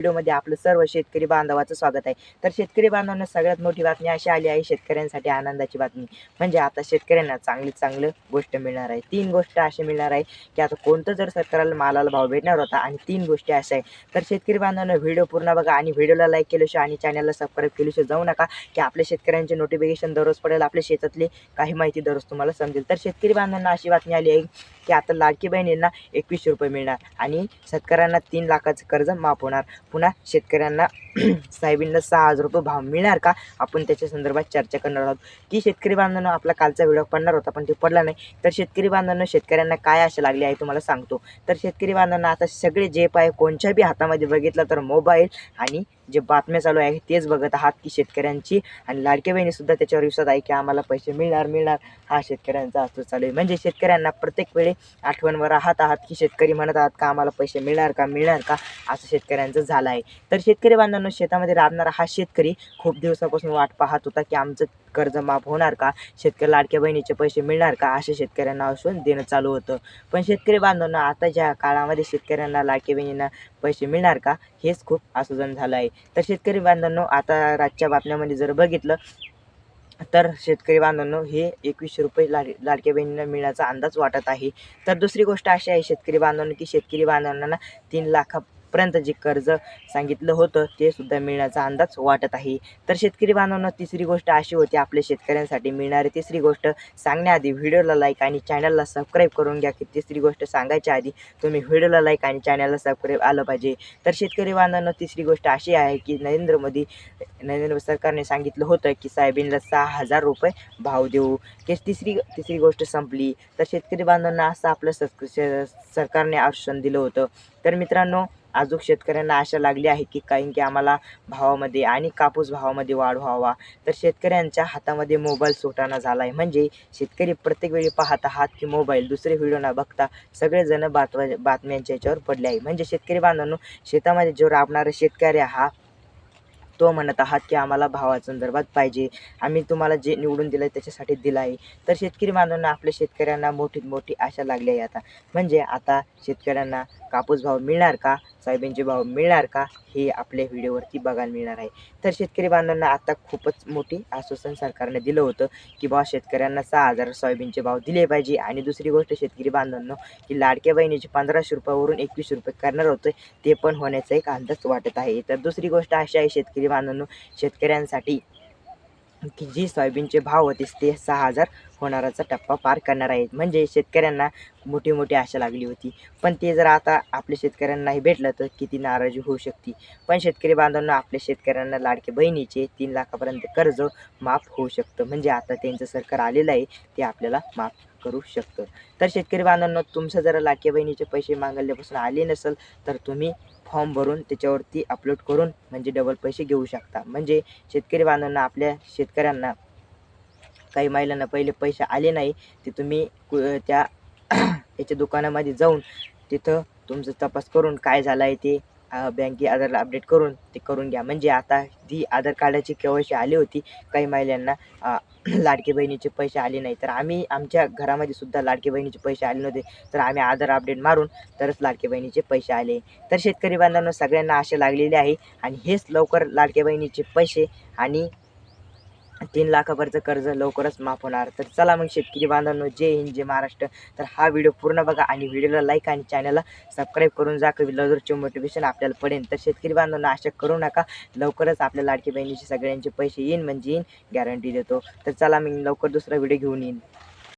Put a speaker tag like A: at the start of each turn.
A: व्हिडिओमध्ये आपलं सर्व शेतकरी बांधवाचं स्वागत आहे. तर शेतकरी बांधवांना सगळ्यात मोठी बातमी अशी आली आहे शेतकऱ्यांसाठी आनंदाची बातमी. म्हणजे आता शेतकऱ्यांना चांगली चांगलं गोष्ट मिळणार आहे. तीन गोष्ट अशी मिळणार आहे की आता कोणतं जर सरकारला मालाला भाव भेटणार होता आणि तीन गोष्टी अशा आहे. तर शेतकरी बांधवांना व्हिडिओ पूर्ण बघा आणि व्हिडिओला लाईक केल्याशिवाय आणि चॅनलला सबस्क्राईब केल्याशिवाय जाऊ नका की आपल्या शेतकऱ्यांचे नोटिफिकेशन दररोज पडेल आपल्या शेतातली काही माहिती दररोज तुम्हाला समजेल. तर शेतकरी बांधवांना अशी बातमी आली आहे की आता लाडकी बहिणींना एकवीसशे रुपये मिळणार आणि शेतकऱ्यांना तीन लाखाचं कर्ज माफ होणार. पुन्हा शेतकऱ्यांना साहेबींना सहा हजार रुपये भाव मिळणार का? आपण त्याच्या संदर्भात चर्चा करणार आहोत. की शेतकरी बांधवांना आपला कालचा व्हिडिओ पडणार होता पण ते पडला नाही. तर शेतकरी बांधवांना शेतकऱ्यांना काय आशा लागली आहे तुम्हाला सांगतो. तर शेतकरी बांधवांना आता सगळे जे पाय कोणत्या बी हातामध्ये बघितलं तर मोबाईल आणि जे बातम्या चालू आहे तेच बघत आहात की शेतकऱ्यांची. आणि लाडक्या बहिणीसुद्धा त्याच्यावर विश्वास आहे की आम्हाला पैसे मिळणार मिळणार. हा शेतकऱ्यांचा असतो चालू आहे. म्हणजे शेतकऱ्यांना प्रत्येक वेळी आठवणवर राहत आहात की शेतकरी म्हणत आहात का आम्हाला पैसे मिळणार का मिळणार का? असं शेतकऱ्यांचं झालं आहे. तर शेतकरी बांधवांनो शेतामध्ये राबणारा हा शेतकरी खूप दिवसापासून वाट पाहत होता की आमचं कर्ज माफ होणार का? शेतकरी लाडक्या बहिणीचे पैसे मिळणार का? असे शेतकऱ्यांना असून देणं चालू होतं. पण शेतकरी बांधवांना आता ज्या काळामध्ये शेतकऱ्यांना लाडक्या बहिणींना पैसे मिळणार का? हेच खूप आसोजन झालं आहे. तर शेतकरी बांधवांनो आता रातच्या बातम्यामध्ये जर बघितलं तर शेतकरी बांधवांनो हे एकवीसशे रुपये लाड लाडक्या बहिणींना मिळण्याचा अंदाज वाटत आहे. तर दुसरी गोष्ट अशी आहे शेतकरी बांधवांनो की शेतकरी बांधवांना तीन लाखा लाखापर्यंत जे कर्ज सांगितलं होतं ते सुद्धा मिळण्याचा अंदाज वाटत आहे. तर शेतकरी बांधवांना तिसरी गोष्ट अशी होती आपल्या शेतकऱ्यांसाठी मिळणारी तिसरी गोष्ट सांगण्याआधी व्हिडिओला लाईक आणि चॅनलला सबस्क्राईब करून घ्या की तिसरी गोष्ट सांगायच्या आधी तुम्ही व्हिडिओला लाईक आणि चॅनलला सबस्क्राईब आलं पाहिजे. तर शेतकरी बांधवांना तिसरी गोष्ट अशी आहे की नरेंद्र मोदी नरेंद्र सरकारने सांगितलं होतं की सायबीनला सहा हजार रुपये भाव देऊ. की तिसरी तिसरी गोष्ट संपली. तर शेतकरी बांधवांना असं आपलं सरकारने आश्वासन दिलं होतं. तर मित्रांनो अजून शेतकऱ्यांना आशा लागली आहे की काही की आम्हाला भावामध्ये आणि कापूस भावामध्ये वाढ व्हावा. तर शेतकऱ्यांच्या हातामध्ये मोबाईल सुटाना झाला आहे म्हणजे शेतकरी प्रत्येक वेळी पाहत आहात की मोबाईल दुसरे व्हिडिओ न बघता सगळेजण बातम्या बातम्यांच्या याच्यावर पडले आहे. म्हणजे शेतकरी बांधवांनो शेतामध्ये जो राबणारा शेतकरी हा तो म्हणत आहात की आम्हाला भावासंदर्भात पाहिजे. आम्ही तुम्हाला जे निवडून दिलं आहे त्याच्यासाठी दिलं आहे तर शेतकरी बांधवांना आपल्या शेतकऱ्यांना मोठी मोठी आशा लागली आहे आता. म्हणजे आता शेतकऱ्यांना कापूस भाव मिळणार का? सोयाबीनचे भाव मिळणार का हे आपल्या व्हिडिओवरती बघायला मिळणार आहे. तर शेतकरी बांधवांना आता खूपच मोठी आश्वासन सरकारने दिलं होतं की बा शेतकऱ्यांना सहा हजार सोयाबीनचे भाव दिले पाहिजे. आणि दुसरी गोष्ट शेतकरी बांधवांनो की लाडक्या बहिणीचे पंधराशे रुपयावरून एकवीस रुपये करणार होते ते पण होण्याचा एक अंदाज वाटत आहे. तर दुसरी गोष्ट अशी आहे शेतकरी बांधवांनो शेतकऱ्यांसाठी की जी सोयाबीनचे भाव होते ते सहा हजार होणाराचा टप्पा पार करणार आहेत. म्हणजे शेतकऱ्यांना मोठी मोठी आशा लागली होती. पण ते जर आता आपल्या शेतकऱ्यांनाही भेटलं तर किती नाराजी होऊ शकते. पण शेतकरी बांधवांना आपल्या शेतकऱ्यांना लाडके बहिणीचे तीन लाखापर्यंत कर्ज माफ होऊ शकतं. म्हणजे आता त्यांचं सरकार आलेलं आहे ते आपल्याला माफ करू शकतं. तर शेतकरी बांधवांना तुमचं जर लाडक्या बहिणीचे पैसे मागल्यापासून आले नसेल तर तुम्ही फॉर्म भरून त्याच्यावरती अपलोड करून म्हणजे डबल पैसे घेऊ शकता. म्हणजे शेतकरी बांधवांना आपल्या शेतकऱ्यांना काही महिलांना पहिले पैसे आले नाही ते तुम्ही कु त्या याच्या दुकानामध्ये जाऊन तिथं तुमचं तपास करून काय झालं आहे ते बँके आधारला अपडेट करून ते करून घ्या. म्हणजे आता ती आधार कार्डाची केवायसी आली होती काही महिलांना लाडके बहिणीचे पैसे आले नाही. तर आम्ही आमच्या घरामध्ये सुद्धा लाडके बहिणीचे पैसे आले नव्हते. तर आम्ही आधार अपडेट मारून तरच लाडके बहिणीचे पैसे आले. तर शेतकरी बांधवांना सगळ्यांना आशा लागलेली आहे. आणि हेच लवकर लाडके बहिणीचे पैसे आणि तीन लाखापर्यंत कर्ज लवकरच माफ होणार. तर चला मग शेतकरी बांधवांनो जय हिंद जय महाराष्ट्र. तर हा व्हिडिओ पूर्ण बघा आणि व्हिडिओला लाईक आणि चॅनलला सबस्क्राईब करून जा. कवी लवकरचे मोटिवेशन आपल्याला पडेल तर शेतकरी बांधवांना आशा करू नका. लवकरच आपल्या लाडकी बहिणीचे सगळ्यांचे पैसे येईन म्हणजे येईन गॅरंटी देतो. तर चला मी लवकर दुसरा व्हिडिओ घेऊन येईन.